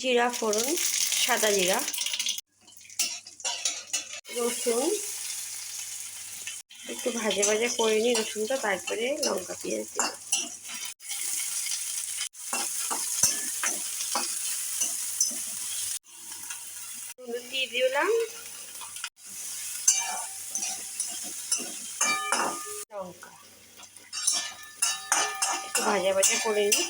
জিরা, ফোড়ন, সাদা জিরা, রসুন। একটু ভাজে ভাজে করে নিই রসুনটা, তারপরে লঙ্কা, পেঁয়াজ দিই দিয়ে দিলাম। ভাজা ভাজা করে নিই।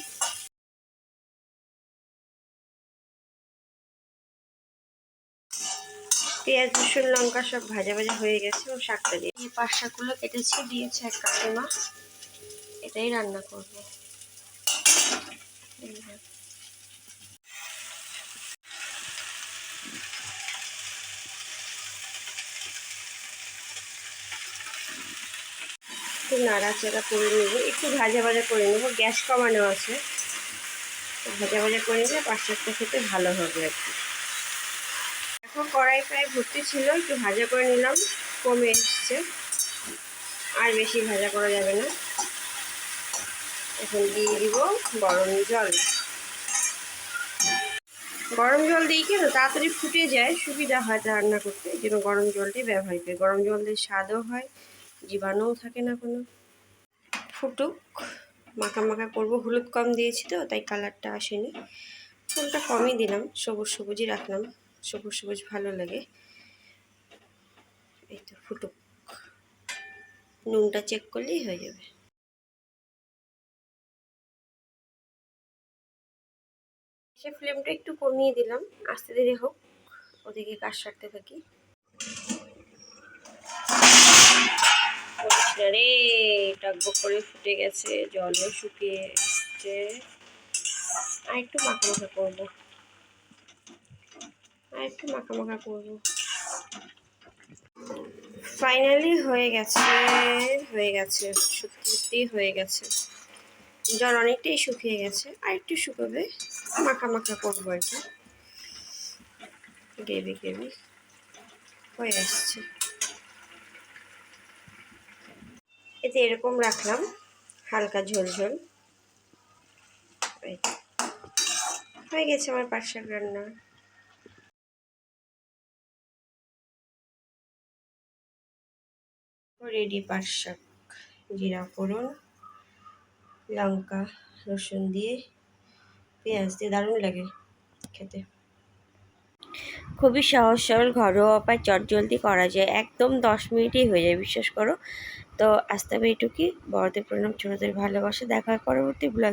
পেঁয়াজ, রসুন, লঙ্কা সব ভাজা ভাজা হয়ে গেছে, ও শাকটা দিয়ে। এই পাঁচ শাকগুলো কেটেছি, দিয়েছে এক কাকিমা। এটাই রান্না করব। একটু নাড়াচাড়া করে নেব। একটু ভাজা ভাজা করে নেব। গ্যাস কমানো আছে। ভাজা ভাজা করে নিলে পাঁচ শাকটা খেতে ভালো হবে আর কি। এখন কড়াই প্রায় ভর্তি ছিল। একটু ভাজা করে নিলাম। কমে এসছে। আর বেশি ভাজা করা যাবে না। এখন দিয়ে দিব গরম জল। গরম জল দিই কেন তাড়াতাড়ি ফুটে যায়। সুবিধা হয় রান্না করতে। এই জন্য গরম জলটাই ব্যবহার করি। গরম জল দিয়ে স্বাদও হয়। জীবাণুও থাকে না কোনো। ফুটুক, মাখা মাখা করব। হলুদ কম দিয়েছি তো, তাই কালারটা আসেনি। ফুলটা কমই দিলাম, সবুজ সবুজই রাখলাম। সবুজ সবুজ ভালো লাগে। এই তো ফুটুক। নুনটা চেক করলেই হয়ে যাবে। সে ফ্লেমটা একটু কমিয়ে দিলাম। আস্তে ধীরে হোক, ওদিকে কাজ সারতে থাকি। রে টকবক করে ফুটে গেছে, জলও শুকিয়ে এসছে আর একটু মাখা মাখা করব। আর একটু মাখা মাখা করব। ফাইনালি হয়ে গেছে হয়ে গেছে সত্যি হয়ে গেছে। জল অনেকটাই শুকিয়ে গেছে, আর একটু শুকোবে মাখা মাখা করব আর কি। গ্রেভি গ্রেভি হয়ে আসছে। এতে এরকম রাখলাম, হালকা ঝোল ঝোল। হয়ে গেছে আমার পাট শাক রান্না। রেডি পাট শাক জিরা ফোড়ন, লঙ্কা, রসুন দিয়ে, পেঁয়াজ দিয়ে দারুণ লাগে খেতে। খুবই সহজ সরল ঘরোয়া উপায়, চটজলদি করা যায়। একদম দশ মিনিটেই হয়ে যায়, বিশ্বাস করো। তো আস্তে হবে এটুকুই বড়দের প্রণাম ছোটদের ভালোবাসা। দেখার পরবর্তী ব্লগে